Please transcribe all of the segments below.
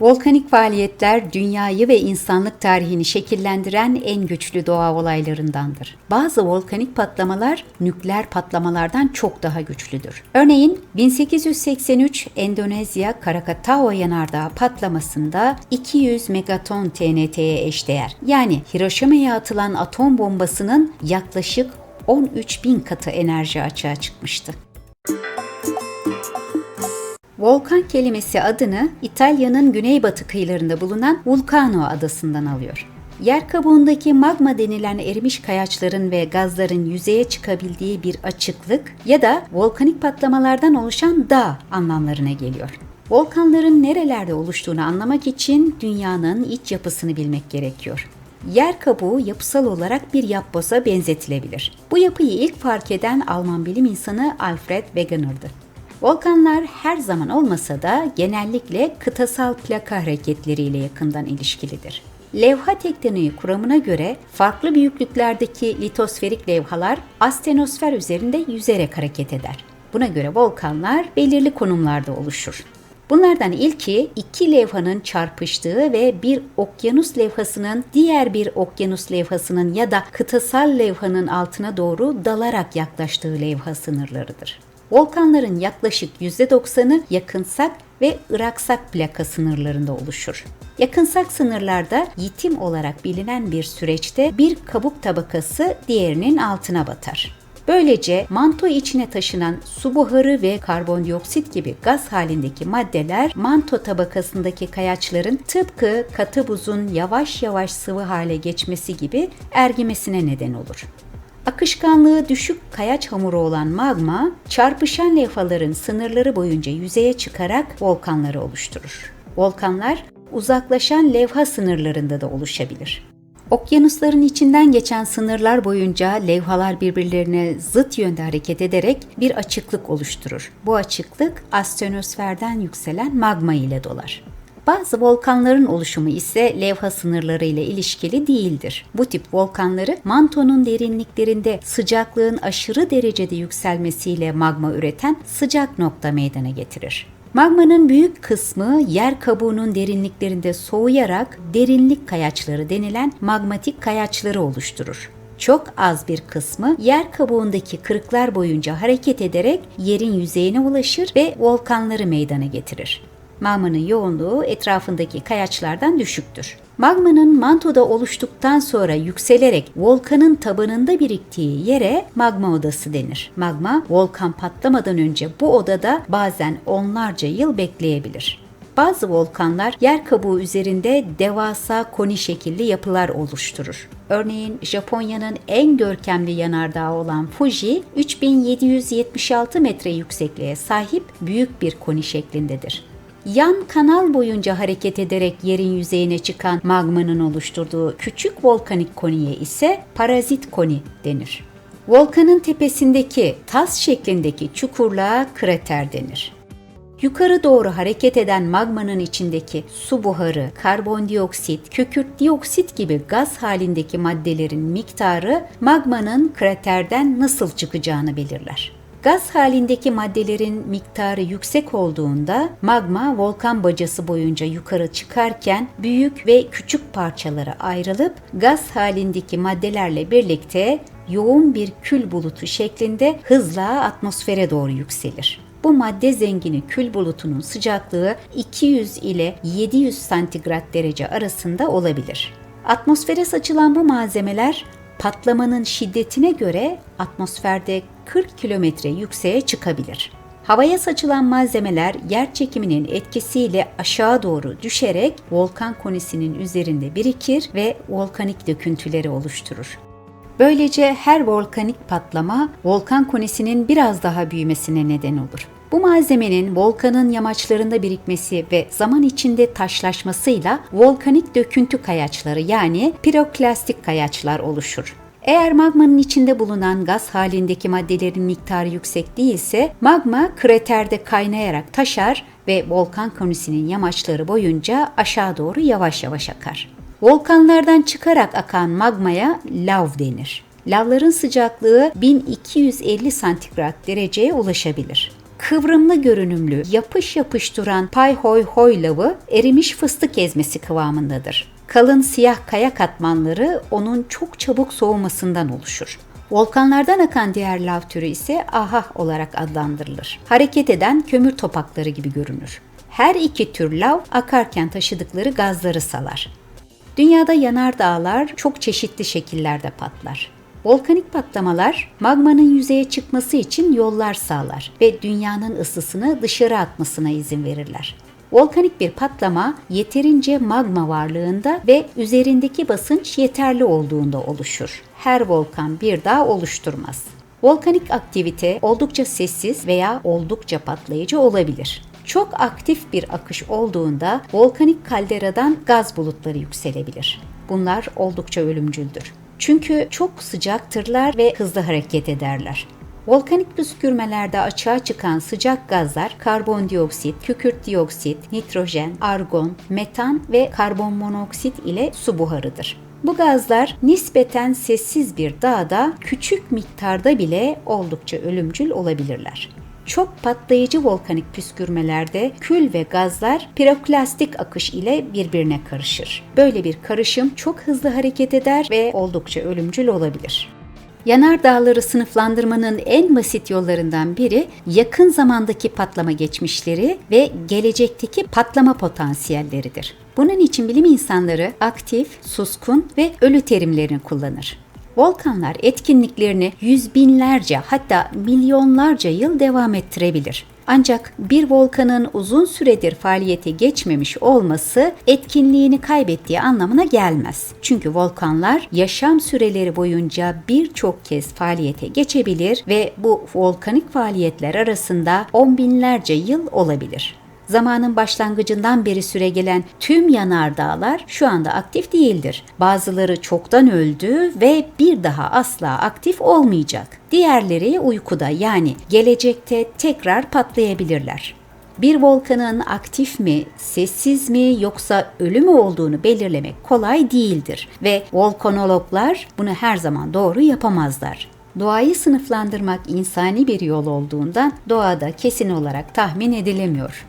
Volkanik faaliyetler dünyayı ve insanlık tarihini şekillendiren en güçlü doğa olaylarındandır. Bazı volkanik patlamalar nükleer patlamalardan çok daha güçlüdür. Örneğin 1883 Endonezya Krakatau yanardağı patlamasında 200 megaton TNT'ye eşdeğer. Yani Hiroşima'ya atılan atom bombasının yaklaşık 13 bin katı enerji açığa çıkmıştı. Volkan kelimesi adını İtalya'nın güneybatı kıyılarında bulunan Vulcano adasından alıyor. Yer kabuğundaki magma denilen erimiş kayaçların ve gazların yüzeye çıkabildiği bir açıklık ya da volkanik patlamalardan oluşan dağ anlamlarına geliyor. Volkanların nerelerde oluştuğunu anlamak için dünyanın iç yapısını bilmek gerekiyor. Yer kabuğu yapısal olarak bir yapboza benzetilebilir. Bu yapıyı ilk fark eden Alman bilim insanı Alfred Wegener'dı. Volkanlar her zaman olmasa da genellikle kıtasal plaka hareketleriyle yakından ilişkilidir. Levha tektoniği kuramına göre farklı büyüklüklerdeki litosferik levhalar astenosfer üzerinde yüzerek hareket eder. Buna göre volkanlar belirli konumlarda oluşur. Bunlardan ilki iki levhanın çarpıştığı ve bir okyanus levhasının diğer bir okyanus levhasının ya da kıtasal levhanın altına doğru dalarak yaklaştığı levha sınırlarıdır. Volkanların yaklaşık %90'ı yakınsak ve ıraksak plaka sınırlarında oluşur. Yakınsak sınırlarda yitim olarak bilinen bir süreçte bir kabuk tabakası diğerinin altına batar. Böylece manto içine taşınan su buharı ve karbondioksit gibi gaz halindeki maddeler manto tabakasındaki kayaçların tıpkı katı buzun yavaş yavaş sıvı hale geçmesi gibi ergimesine neden olur. Akışkanlığı düşük kayaç hamuru olan magma, çarpışan levhaların sınırları boyunca yüzeye çıkarak volkanları oluşturur. Volkanlar uzaklaşan levha sınırlarında da oluşabilir. Okyanusların içinden geçen sınırlar boyunca levhalar birbirlerine zıt yönde hareket ederek bir açıklık oluşturur. Bu açıklık astenosferden yükselen magma ile dolar. Bazı volkanların oluşumu ise levha sınırları ile ilişkili değildir. Bu tip volkanları mantonun derinliklerinde sıcaklığın aşırı derecede yükselmesiyle magma üreten sıcak nokta meydana getirir. Magmanın büyük kısmı yer kabuğunun derinliklerinde soğuyarak derinlik kayaçları denilen magmatik kayaçları oluşturur. Çok az bir kısmı yer kabuğundaki kırıklar boyunca hareket ederek yerin yüzeyine ulaşır ve volkanları meydana getirir magmanın yoğunluğu etrafındaki kayaçlardan düşüktür. Magmanın mantoda oluştuktan sonra yükselerek volkanın tabanında biriktiği yere magma odası denir. Magma volkan patlamadan önce bu odada bazen onlarca yıl bekleyebilir. Bazı volkanlar yer kabuğu üzerinde devasa koni şekilli yapılar oluşturur. Örneğin Japonya'nın en görkemli yanardağı olan Fuji 3776 metre yüksekliğe sahip büyük bir koni şeklindedir. Yan kanal boyunca hareket ederek yerin yüzeyine çıkan magmanın oluşturduğu küçük volkanik koniye ise parazit koni denir. Volkanın tepesindeki tas şeklindeki çukurluğa krater denir. Yukarı doğru hareket eden magmanın içindeki su buharı, karbondioksit, kükürt dioksit gibi gaz halindeki maddelerin miktarı magmanın kraterden nasıl çıkacağını belirler. Gaz halindeki maddelerin miktarı yüksek olduğunda magma volkan bacası boyunca yukarı çıkarken büyük ve küçük parçalara ayrılıp gaz halindeki maddelerle birlikte yoğun bir kül bulutu şeklinde hızla atmosfere doğru yükselir. Bu madde zengini kül bulutunun sıcaklığı 200 ile 700 santigrat derece arasında olabilir. Atmosfere saçılan bu malzemeler patlamanın şiddetine göre atmosferde 40 kilometre yükseğe çıkabilir. Havaya saçılan malzemeler yer çekiminin etkisiyle aşağı doğru düşerek volkan konisinin üzerinde birikir ve volkanik döküntüleri oluşturur. Böylece her volkanik patlama volkan konisinin biraz daha büyümesine neden olur. Bu malzemenin volkanın yamaçlarında birikmesi ve zaman içinde taşlaşmasıyla volkanik döküntü kayaçları yani piroklastik kayaçlar oluşur. Eğer magmanın içinde bulunan gaz halindeki maddelerin miktarı yüksek değilse magma kraterde kaynayarak taşar ve volkan konusinin yamaçları boyunca aşağı doğru yavaş yavaş akar. Volkanlardan çıkarak akan magmaya lav denir. Lavların sıcaklığı 1250 santigrat dereceye ulaşabilir. Kıvrımlı görünümlü, yapış yapış duran pay hoy hoy lavı erimiş fıstık ezmesi kıvamındadır. Kalın siyah kaya katmanları onun çok çabuk soğumasından oluşur. Volkanlardan akan diğer lav türü ise aha olarak adlandırılır. Hareket eden kömür topakları gibi görünür. Her iki tür lav akarken taşıdıkları gazları salar. Dünyada yanardağlar çok çeşitli şekillerde patlar. Volkanik patlamalar magmanın yüzeye çıkması için yollar sağlar ve dünyanın ısısını dışarı atmasına izin verirler. Volkanik bir patlama yeterince magma varlığında ve üzerindeki basınç yeterli olduğunda oluşur. Her volkan bir dağ oluşturmaz. Volkanik aktivite oldukça sessiz veya oldukça patlayıcı olabilir. Çok aktif bir akış olduğunda volkanik kalderadan gaz bulutları yükselebilir. Bunlar oldukça ölümcüldür. Çünkü çok sıcaktırlar ve hızlı hareket ederler. Volkanik püskürmelerde açığa çıkan sıcak gazlar karbondioksit, kükürt dioksit, nitrojen, argon, metan ve karbon monoksit ile su buharıdır. Bu gazlar nispeten sessiz bir dağda küçük miktarda bile oldukça ölümcül olabilirler. Çok patlayıcı volkanik püskürmelerde kül ve gazlar piroklastik akış ile birbirine karışır. Böyle bir karışım çok hızlı hareket eder ve oldukça ölümcül olabilir. Yanardağları sınıflandırmanın en basit yollarından biri yakın zamandaki patlama geçmişleri ve gelecekteki patlama potansiyelleridir. Bunun için bilim insanları aktif, suskun ve ölü terimlerini kullanır. Volkanlar etkinliklerini yüz binlerce hatta milyonlarca yıl devam ettirebilir. Ancak bir volkanın uzun süredir faaliyete geçmemiş olması etkinliğini kaybettiği anlamına gelmez. Çünkü volkanlar yaşam süreleri boyunca birçok kez faaliyete geçebilir ve bu volkanik faaliyetler arasında on binlerce yıl olabilir zamanın başlangıcından beri süregelen tüm yanardağlar şu anda aktif değildir. Bazıları çoktan öldü ve bir daha asla aktif olmayacak. Diğerleri uykuda yani gelecekte tekrar patlayabilirler. Bir volkanın aktif mi, sessiz mi yoksa ölü mü olduğunu belirlemek kolay değildir ve volkanologlar bunu her zaman doğru yapamazlar. Doğayı sınıflandırmak insani bir yol olduğundan doğada kesin olarak tahmin edilemiyor.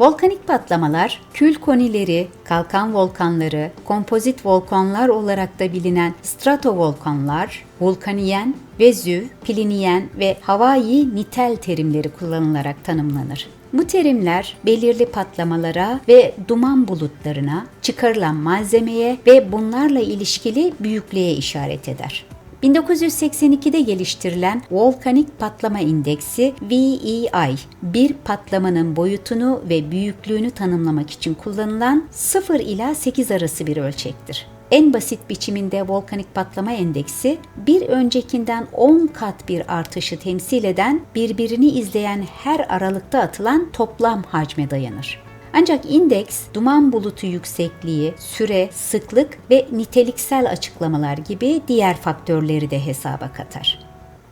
Volkanik patlamalar, kül konileri, kalkan volkanları, kompozit volkanlar olarak da bilinen stratovolkanlar, vulkaniyen, vezüv, pliniyen ve Hawaii nitel terimleri kullanılarak tanımlanır. Bu terimler belirli patlamalara ve duman bulutlarına, çıkarılan malzemeye ve bunlarla ilişkili büyüklüğe işaret eder. 1982'de geliştirilen Volkanik Patlama İndeksi VEI, bir patlamanın boyutunu ve büyüklüğünü tanımlamak için kullanılan 0 ila 8 arası bir ölçektir. En basit biçiminde volkanik patlama endeksi bir öncekinden 10 kat bir artışı temsil eden birbirini izleyen her aralıkta atılan toplam hacme dayanır. Ancak indeks duman bulutu yüksekliği, süre, sıklık ve niteliksel açıklamalar gibi diğer faktörleri de hesaba katar.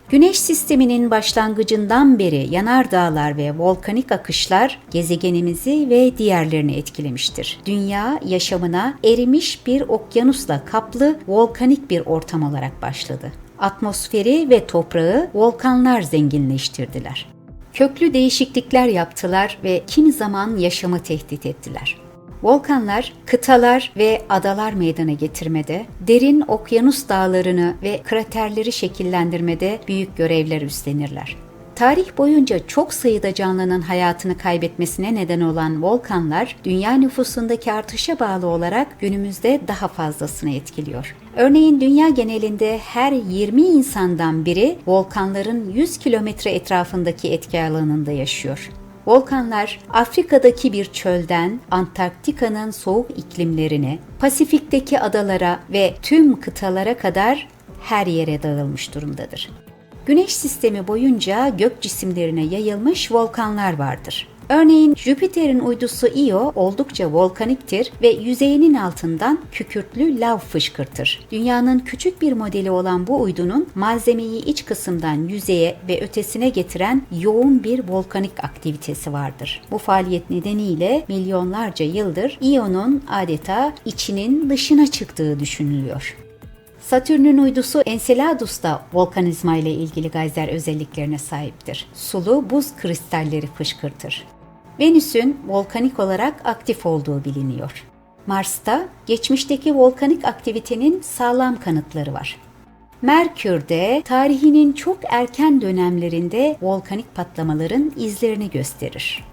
Güneş sisteminin başlangıcından beri yanardağlar ve volkanik akışlar gezegenimizi ve diğerlerini etkilemiştir. Dünya yaşamına erimiş bir okyanusla kaplı volkanik bir ortam olarak başladı. Atmosferi ve toprağı volkanlar zenginleştirdiler köklü değişiklikler yaptılar ve kimi zaman yaşamı tehdit ettiler. Volkanlar, kıtalar ve adalar meydana getirmede, derin okyanus dağlarını ve kraterleri şekillendirmede büyük görevler üstlenirler. Tarih boyunca çok sayıda canlının hayatını kaybetmesine neden olan volkanlar, dünya nüfusundaki artışa bağlı olarak günümüzde daha fazlasını etkiliyor. Örneğin dünya genelinde her 20 insandan biri volkanların 100 kilometre etrafındaki etki alanında yaşıyor. Volkanlar Afrika'daki bir çölden Antarktika'nın soğuk iklimlerine, Pasifik'teki adalara ve tüm kıtalara kadar her yere dağılmış durumdadır. Güneş sistemi boyunca gök cisimlerine yayılmış volkanlar vardır. Örneğin Jüpiter'in uydusu Io oldukça volkaniktir ve yüzeyinin altından kükürtlü lav fışkırtır. Dünyanın küçük bir modeli olan bu uydunun malzemeyi iç kısımdan yüzeye ve ötesine getiren yoğun bir volkanik aktivitesi vardır. Bu faaliyet nedeniyle milyonlarca yıldır Io'nun adeta içinin dışına çıktığı düşünülüyor. Satürn'ün uydusu Enceladus da volkanizma ile ilgili gayzer özelliklerine sahiptir. Sulu buz kristalleri fışkırtır. Venüs'ün volkanik olarak aktif olduğu biliniyor. Mars'ta geçmişteki volkanik aktivitenin sağlam kanıtları var. Merkür'de tarihinin çok erken dönemlerinde volkanik patlamaların izlerini gösterir.